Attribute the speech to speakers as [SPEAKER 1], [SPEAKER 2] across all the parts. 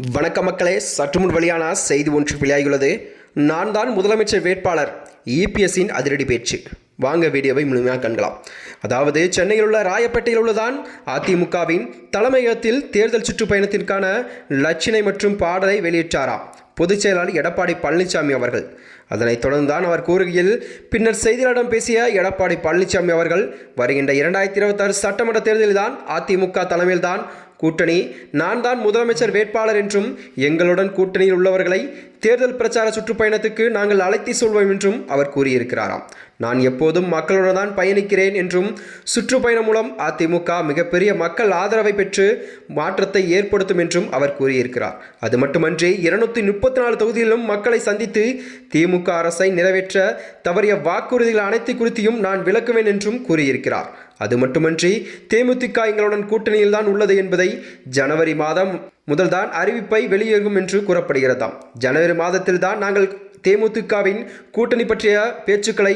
[SPEAKER 1] வணக்க மக்களே சற்று முன் வெளியான செய்தி ஒன்று வெளியாகியுள்ளது. நான் தான் முதலமைச்சர் வேட்பாளர். இபிஎஸ்ஸின் அதிரடி பேச்சு. வாங்க வீடியோவை முழுமையாக கண்கலாம். அதாவது சென்னையில் உள்ள ராயப்பேட்டையில் உள்ளதான் அதிமுகவின் தலைமையகத்தில் தேர்தல் சுற்றுப்பயணத்திற்கான லட்சினை மற்றும் பாடலை வெளியிட்டாராம் பொதுச் செயலாளர் எடப்பாடி பழனிசாமி அவர்கள். அதனைத் தொடர்ந்துதான் அவர் கூறுகையில் பின்னர் செய்தியாளரிடம் பேசிய எடப்பாடி பழனிசாமி அவர்கள் வருகின்ற இரண்டாயிரத்தி இருபத்தாறு சட்டமன்ற தேர்தலில்தான் அதிமுக தலைமையில்தான் கூட்டணி. நான் தான் முதலமைச்சர் வேட்பாளர் என்றும் எங்களுடன் கூட்டணியில் உள்ளவர்களை தேர்தல் பிரச்சார சுற்றுப்பயணத்துக்கு நாங்கள் அழைத்து சொல்வோம் என்றும் அவர் கூறியிருக்கிறாராம். நான் எப்போதும் மக்களுடன் தான் பயணிக்கிறேன் என்றும் சுற்றுப்பயணம் மூலம் அதிமுக மிகப்பெரிய மக்கள் ஆதரவை பெற்று மாற்றத்தை ஏற்படுத்தும் என்றும் அவர் கூறியிருக்கிறார். அது மட்டுமன்றி இருநூத்தி முப்பத்தி நாலு தொகுதியிலும் மக்களை சந்தித்து திமுக அரசை நிறைவேற்ற தவறிய வாக்குறுதிகள் அனைத்து குறித்தியும் நான் விளக்குவேன் என்றும் கூறியிருக்கிறார். அது மட்டுமன்றி தேமுதிக எங்களுடன் கூட்டணியில் தான் உள்ளது என்பதை ஜனவரி மாதம் முதல்தான் அறிவிப்பை வெளியேறும் என்று கூறப்படுகிறதாம். ஜனவரி மாதத்தில்தான் நாங்கள் தேமுதிகவின் கூட்டணி பற்றிய பேச்சுக்களை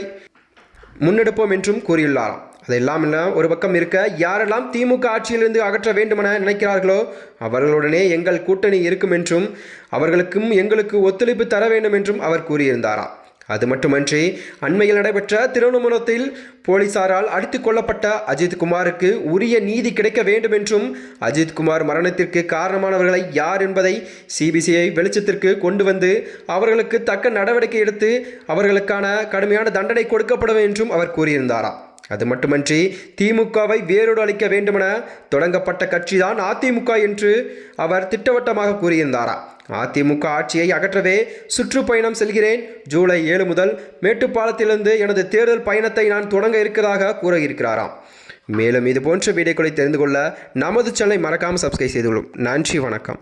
[SPEAKER 1] முன்னெடுப்போம் என்றும் கூறியுள்ளாராம். அதெல்லாம் ஒரு பக்கம் இருக்க யாரெல்லாம் திமுக ஆட்சியிலிருந்து அகற்ற வேண்டுமென நினைக்கிறார்களோ அவர்களுடனே எங்கள் கூட்டணி இருக்கும் என்றும் அவர்களுக்கும் எங்களுக்கு ஒத்துழைப்பு தர வேண்டும் என்றும் அவர் கூறியிருந்தாராம். அது மட்டுமன்றி அண்மையில் நடைபெற்ற திருவண்ணாமலத்தில் போலீசாரால் அடித்துக் கொல்லப்பட்ட அஜித் குமாருக்கு உரிய நீதி கிடைக்க வேண்டும் என்றும் அஜித் குமார் மரணத்திற்கு காரணமானவர்களை யார் என்பதை சிபிசிஐ வெளிச்சத்திற்கு கொண்டு வந்து அவர்களுக்கு தக்க நடவடிக்கை எடுத்து அவர்களுக்கான கடுமையான தண்டனை கொடுக்கப்படும் என்றும் அவர் கூறியிருந்தாராம் அது மட்டுமன்றி திமுகவை வேரோடு அளிக்க வேண்டுமென தொடங்கப்பட்ட கட்சிதான் அதிமுக என்று அவர் திட்டவட்டமாக கூறியிருந்தாரா. அதிமுக ஆட்சியை அகற்றவே சுற்றுப்பயணம் செல்கிறேன். ஜூலை ஏழு முதல் மேட்டுப்பாலத்திலிருந்து எனது தேர்தல் பயணத்தை நான் தொடங்க இருக்கிறதாக கூறியிருக்கிறாராம். மேலும் இது போன்ற வீடியோக்களை தெரிந்து கொள்ள நமது சேனலை மறக்காமல் சப்ஸ்கிரைப் செய்துள்ளோம் நன்றி வணக்கம்.